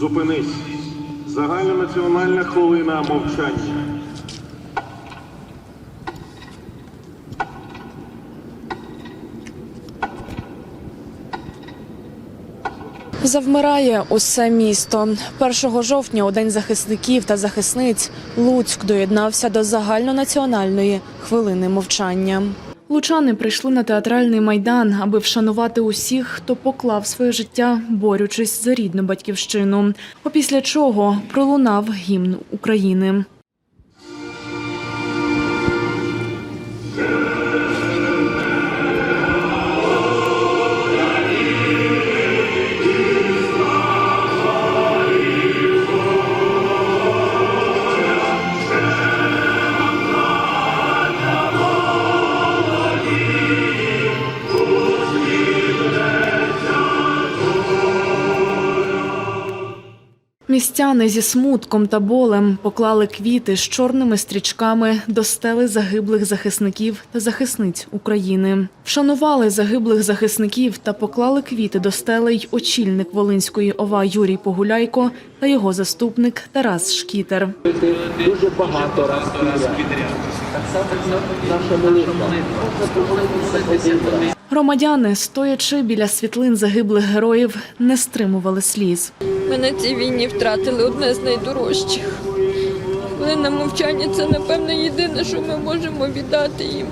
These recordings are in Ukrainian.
Зупинись. Загальнонаціональна хвилина мовчання. Завмирає усе місто. 1 жовтня, у день захисників та захисниць, Луцьк доєднався до загальнонаціональної хвилини мовчання. Лучани прийшли на театральний майдан, аби вшанувати усіх, хто поклав своє життя, борючись за рідну батьківщину. Опісля чого пролунав гімн України. Містяни зі смутком та болем поклали квіти з чорними стрічками до стели загиблих захисників та захисниць України. Вшанували загиблих захисників та поклали квіти до стели й очільник Волинської ОВА Юрій Погуляйко та його заступник Тарас Шкітер. дуже багато раз. Громадяни, стоячи біля світлин загиблих героїв, не стримували сліз. Ми на цій війні втратили одне з найдорожчих. Хвилина мовчання це, напевно, єдине, що ми можемо віддати їм.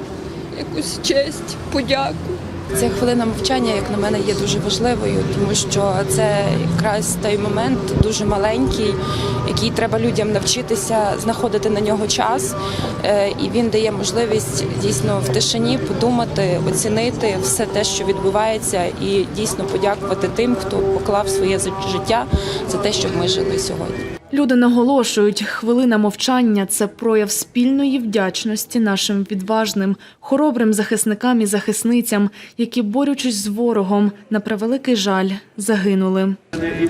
Якусь честь, подяку. Ця хвилина мовчання, як на мене, є дуже важливою, тому що це якраз той момент дуже маленький, який треба людям навчитися знаходити на нього час. Е, І він дає можливість дійсно в тишині подумати, оцінити все те, що відбувається, і дійсно подякувати тим, хто поклав своє життя за те, щоб ми жили сьогодні. Люди наголошують, хвилина мовчання це прояв спільної вдячності нашим відважним, хоробрим захисникам і захисницям, які, борючись з ворогом, на превеликий жаль, загинули.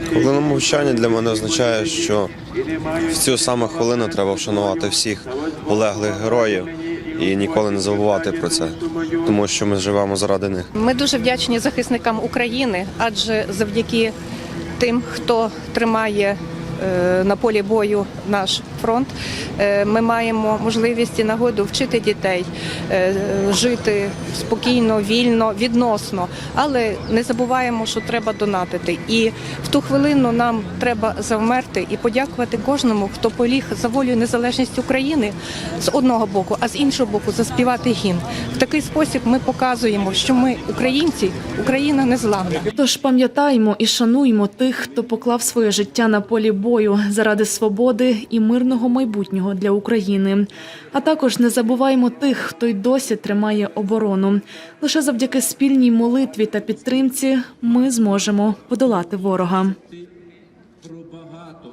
Хвилина мовчання для мене означає, що в цю саме хвилину треба вшанувати всіх полеглих героїв і ніколи не забувати про це, тому що ми живемо заради них. Ми дуже вдячні захисникам України, адже завдяки тим, хто тримає на полі бою наш фронт, е, ми маємо можливість і нагоду вчити дітей е, жити спокійно, вільно, відносно. Але не забуваємо, що треба донатити. І в ту хвилину нам треба завмерти і подякувати кожному, хто поліг за волю незалежність України з одного боку, а з іншого боку заспівати гімн. В такий спосіб ми показуємо, що ми українці, Україна незламна. Тож пам'ятаємо і шануймо тих, хто поклав своє життя на полі бою заради свободи і мирного майбутнього для України. А також не забуваємо тих, хто й досі тримає оборону. Лише завдяки спільній молитві та підтримці ми зможемо подолати ворога.